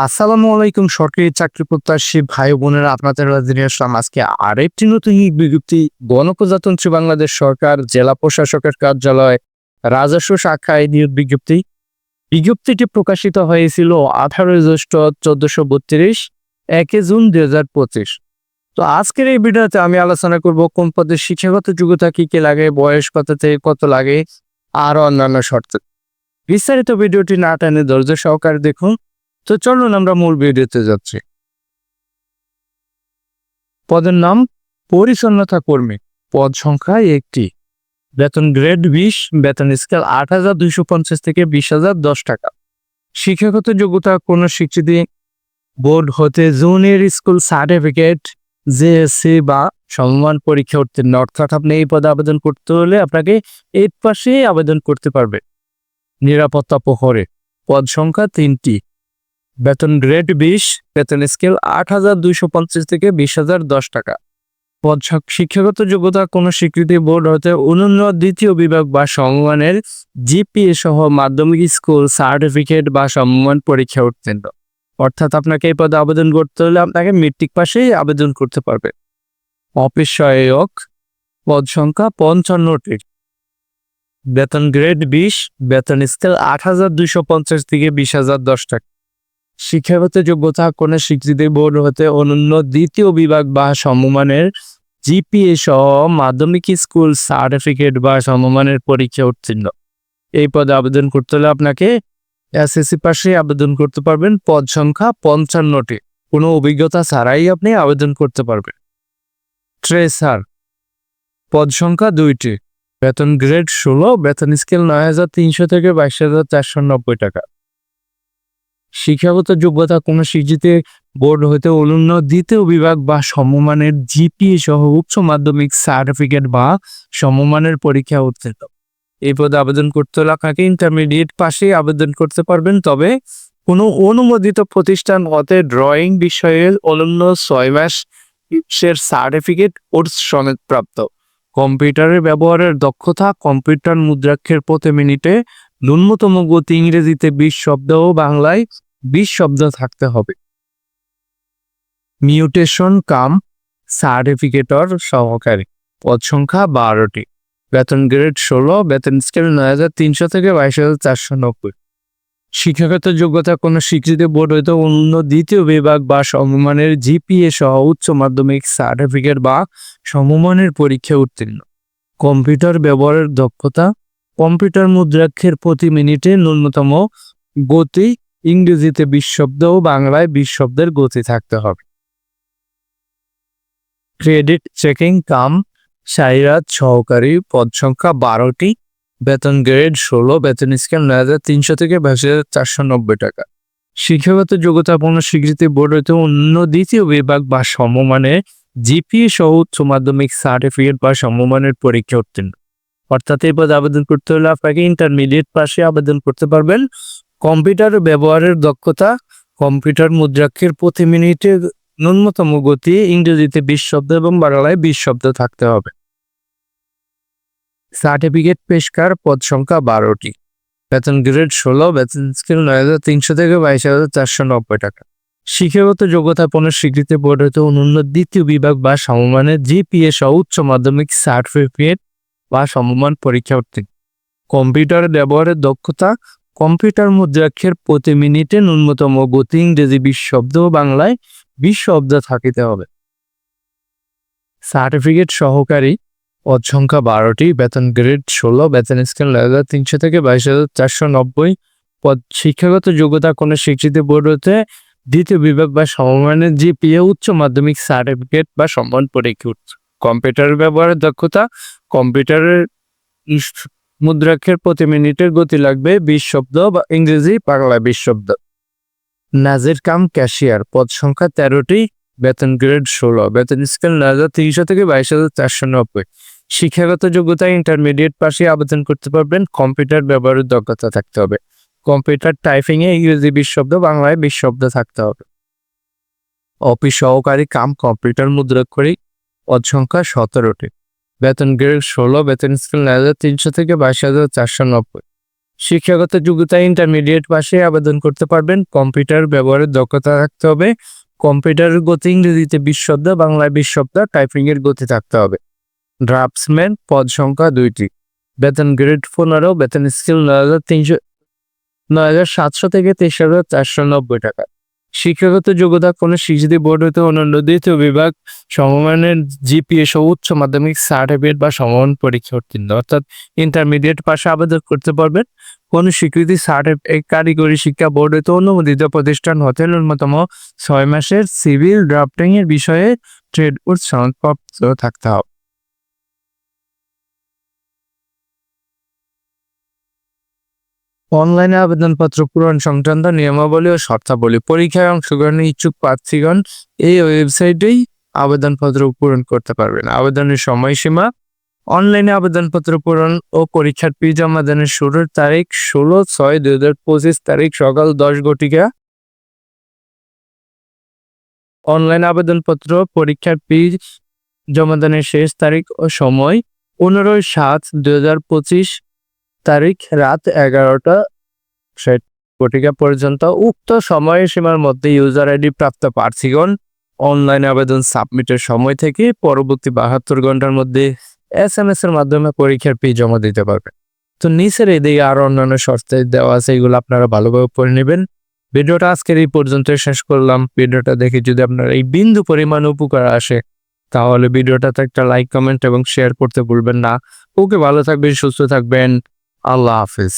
আসসালামু আলাইকুম, সরকারি চাকরি প্রত্যাশী ভাই বোনেরা, আপনাদের আসলাম আজকে আরেকটি নতুন বিজ্ঞপ্তি। গণপ্রজাতন্ত্রী বাংলাদেশ সরকার, জেলা প্রশাসকের কার্যালয়, রাজস্ব শাখায় নিয়োগ বিজ্ঞপ্তি। বিজ্ঞপ্তিটি প্রকাশিত হয়েছিল আঠারোই জ্যৈষ্ঠ চোদ্দশো বত্রিশ, একে জুন দুই হাজার পঁচিশ। তো আজকের এই ভিডিওতে আমি আলোচনা করব কোন পদের শিক্ষাগত যোগ্যতা কি কি লাগে, বয়স কত থেকে কত লাগে, আর অন্যান্য শর্ত। বিস্তারিত ভিডিওটি না টেনে ধৈর্য সহকারে দেখুন। তো চলুন আমরা মূল ভিডিওতে যাচ্ছি। পদের নাম পরিচ্ছন্নতা কর্মী। পদ সংখ্যা একটি। বেতন গ্রেড বিশ, বেতন স্কেল আট হাজার দুইশো পঞ্চাশ থেকে বিশ হাজার দশ টাকা। শিক্ষাগত যোগ্যতা কোনো স্বীকৃতি? বোর্ড হতে জুনিয়র স্কুল সার্টিফিকেট, জেএসসি বা সমমান পরীক্ষা উত্তীর্ণ। অর্থাৎ আপনি এই পদে আবেদন করতে হলে আপনাকে এইট পাশে আবেদন করতে পারবে। নিরাপত্তা প্রহরে। পদ সংখ্যা তিনটি। বেতন গ্রেড বিশ, বেতন স্কেল আট হাজার দুইশো পঞ্চাশ থেকে বিশ হাজার দশ টাকা। পদ শিক্ষাগত যোগ্যতা কোনো স্বীকৃতি বোর্ড হতে অনন্য দ্বিতীয় বিভাগ বা সমমানের জিপিএ সহ মাধ্যমিক স্কুল সার্টিফিকেট বা সমমান পরীক্ষা উত্তীর্ণ। অর্থাৎ আপনাকে এই পদে আবেদন করতে হলে আপনাকে মেট্রিক পাশেই আবেদন করতে পারবে। অফিস সহায়ক, পদ সংখ্যা পঞ্চান্নটি। বেতন গ্রেড বিশ, বেতন স্কেল আট হাজার দুইশো পঞ্চাশ থেকে বিশ হাজার দশ টাকা। শিক্ষাগত যোগ্যতা কোনো স্বীকৃতি বোর্ড হতে অনন্য দ্বিতীয় বিভাগ বা সমমানের জিপিএ সহ মাধ্যমিক স্কুল সার্টিফিকেট বা সমমানের পরীক্ষা উত্তীর্ণ। এই পদে আবেদন করতে হলে আপনাকে এসএসসি পাশে আবেদন করতে পারবেন। পদ সংখ্যা পঞ্চান্নটি। কোনো অভিজ্ঞতা ছাড়াই আপনি আবেদন করতে পারবেন। ট্রেসার পদ সংখ্যা দুইটি। বেতন গ্রেড ষোলো, বেতন স্কেল নয় হাজার তিনশো থেকে বাইশ হাজার চারশো নব্বই টাকা। শিক্ষাগত যোগ্যতা কোনো স্বীকৃতি বোর্ড হতে অনন্য দ্বিতীয় বিভাগ বা সমমানের জিপিএ সহ উচ্চ মাধ্যমিক সার্টিফিকেট বা সমমানের পরীক্ষা উত্তীর্ণ। এই পদে আবেদন করতে আপনাকে ইন্টারমিডিয়েট পাশে আবেদন করতে পারবেন, তবে কোনো অনুমোদিত প্রতিষ্ঠান হতে ড্রয়িং বিষয়ে অনন্য ছয় মাস সার্টিফিকেট কোর্স সমেত প্রাপ্ত কম্পিউটারের ব্যবহারের দক্ষতা, কম্পিউটার মুদ্রাক্ষের প্রতি মিনিটে ন্যূনতম গতি ইংরেজিতে বিশ শব্দ ও বাংলায় বিশ শব্দ থাকতে হবে। মিউটেশন কাম, সার্টিফিকেটর সহকারী। পদ সংখ্যা বারোটি। বেতন গ্রেড ষোলো, বেতন স্কেল নয় হাজার তিনশো থেকে বাইশ হাজার চারশো নব্বই। শিক্ষাগত যোগ্যতা কোনো স্বীকৃতি বোর্ড হইতে অন্য দ্বিতীয় বিভাগ বা সমমানের জিপিএ সহ উচ্চ মাধ্যমিক সার্টিফিকেট বা সমমানের পরীক্ষা উত্তীর্ণ। কম্পিউটার ব্যবহারের দক্ষতা কম্পিউটার মুদ্রাক্ষের প্রতি মিনিটে ন্যূনতম গতি ইংরেজিতে বিশ শব্দ ও বাংলায় বিশ শব্দের গতি থাকতে হবে। ক্রেডিট চেকিং কাম সাইরাত সহকারী পদ সংখ্যা বারোটি, বেতন গ্রেড ষোলো, বেতন স্কেল নয় হাজার তিনশো থেকে বাইশ হাজার চারশো নব্বই টাকা। শিক্ষাগত যোগ্যতাপূর্ণ স্বীকৃতি বোর্ড হইতে অন্য দ্বিতীয় বিভাগ বা সমমানের জিপিএ সহ উচ্চ মাধ্যমিক সার্টিফিকেট বা সমমানের পরীক্ষা উত্তীর্ণ। অর্থাৎ এই পদে আবেদন করতে হলে আপনাকে ইন্টারমিডিয়েট পাশে আবেদন করতে পারবেন। কম্পিউটার ব্যবহারের দক্ষতা কম্পিউটার মুদ্রাক্ষের প্রতি মিনিটে ন্যূনতম গতি, ইংরেজিতে বিশ শব্দ এবং বাংলায় বিশ শব্দ থাকতে হবে। সার্টিফিকেট পেশকার পদ সংখ্যা বারোটি। বেতন গ্রেড ষোলো, বেতন স্কেল নয় হাজার তিনশো থেকে বাইশ হাজার চারশো নব্বই টাকা। শিক্ষাগত যোগ্যতাপন্ন স্বীকৃতি বোর্ড হতে দ্বিতীয় বিভাগ বা সমমানের জিপিএ সহ উচ্চ মাধ্যমিক সার্টিফিকেট বা সমমান পরীক্ষা উত্তীর্ণ কম্পিউটার ব্যবহারের দক্ষতা, কম্পিউটার মুদ্রাক্ষের প্রতি মিনিটে ন্যূনতম গতি ইংরেজি বিশ শব্দ বাংলায় বিশ শব্দ থাকিতে হবে সার্টিফিকেট সহকারী, পদ সংখ্যা বারোটি, বেতন গ্রেড ষোলো, বেতন স্কেল নয় হাজার তিনশো থেকে বাইশ হাজার চারশো নব্বই, পদ শিক্ষাগত যোগ্যতা কোনো স্বীকৃতি বোর্ড হতে দ্বিতীয় বিভাগ বা সমমানের জিপিএ, উচ্চ মাধ্যমিক সার্টিফিকেট বা সম্মান পরীক্ষা। কম্পিউটার ব্যবহারের দক্ষতা কম্পিউটারের মুদ্রাক্ষের প্রতি মিনিটের গতি লাগবে বিশ শব্দ বা ইংরেজি বাংলায় বিশ শব্দ। নাজির কাম ক্যাশিয়ার, পদ সংখ্যা তেরোটি, বেতন গ্রেড ষোলো, বেতন স্কেল নয় হাজার তিনশো থেকে বাইশ হাজার চারশো নব্বই। শিক্ষাগত যোগ্যতা ইন্টারমিডিয়েট পাশে আবেদন করতে পারবেন, কম্পিউটার ব্যবহারের দক্ষতা থাকতে হবে। কম্পিউটার টাইপিং এ ইংরেজি বিশ শব্দ, বাংলায় বিশ শব্দ থাকতে হবে। অফিস সহকারী কাম কম্পিউটার মুদ্রাক্ষরিক পদ সংখ্যা সতেরোটি। বেতন গ্রেড ষোলো, বেতন স্কেল নয় হাজার তিনশো থেকে বাইশ হাজার চারশো নব্বই। শিক্ষাগত যোগ্যতা ইন্টারমিডিয়েট পাশে আবেদন করতে পারবেন। কম্পিউটার ব্যবহারের দক্ষতা থাকতে হবে। কম্পিউটারের গতি ইংরেজিতে বিশ শব্দ, বাংলায় বিশ শব্দ টাইপিং এর গতি থাকতে হবে। ড্রাফটসম্যান পদ সংখ্যা দুইটি। বেতন গ্রেড পনেরো, বেতন স্কেল নয় হাজার তিনশো, নয় হাজার সাতশো থেকে তেইশ হাজার চারশো নব্বই টাকা। শিক্ষাগত যোগ্যতা কোনো শিশুদের বোর্ড হতে অন্যান্য দ্বিতীয় বিভাগ সমমানের জিপিএ সহ উচ্চ মাধ্যমিক সার্টিফিকেট বা সমমান পরীক্ষা উত্তীর্ণ। অর্থাৎ ইন্টারমিডিয়েট পাশে আবেদন করতে পারবেন। কোনো স্বীকৃতি সার্টিফিকেট কারিগরি শিক্ষা বোর্ড হতে অনুমোদিত প্রতিষ্ঠান হতে ন্যূনতম ছয় মাসের সিভিল ড্রাফটিং এর বিষয়ে ট্রেড কোর্স থাকতে হবে। অনলাইনে আবেদনপত্র পূরণ সংক্রান্ত নিয়মাবলী ও শর্তাবলী পরীক্ষায় অংশগ্রহণের ইচ্ছুক প্রার্থীগণ এই ওয়েবসাইটেই আবেদনপত্র পূরণ করতে পারবেন। আবেদনের সময়সীমা, অনলাইনে আবেদনপত্র পূরণ ও পরীক্ষার ফি জমা দানের শুরুর তারিখ ষোলো ছয় দুই হাজার পঁচিশ তারিখ সকাল দশ ঘটিকা অনলাইন আবেদনপত্র পরীক্ষার ফি জমাদানের শেষ তারিখ ও সময় পনেরোই সাত দুই হাজার পঁচিশ তারিখ রাত এগারোটা ষাট কোটিকা পর্যন্ত উক্ত সময়সীমার মধ্যে ইউজার আইডি প্রাপ্ত প্রার্থীগণ অনলাইন আবেদন সাবমিটের সময় থেকে পরবর্তী বাহাত্তর ঘণ্টার মধ্যে এস এম এস এর মাধ্যমে পরীক্ষার ফি জমা দিতে পারবে। তো নিচের এদিকে আরও অন্যান্য শর্তে দেওয়া আছে, এগুলো আপনারা ভালোভাবে পড়ে নেবেন। ভিডিওটা আজকের এই পর্যন্ত শেষ করলাম। ভিডিওটা দেখে যদি আপনার এই বিন্দু পরিমাণ উপকার আসে, তাহলে ভিডিওটাতে একটা লাইক কমেন্ট এবং শেয়ার করতে ভুলবেন না। ওকে, ভালো থাকবেন, সুস্থ থাকবেন। আল্লাহ হাফিজ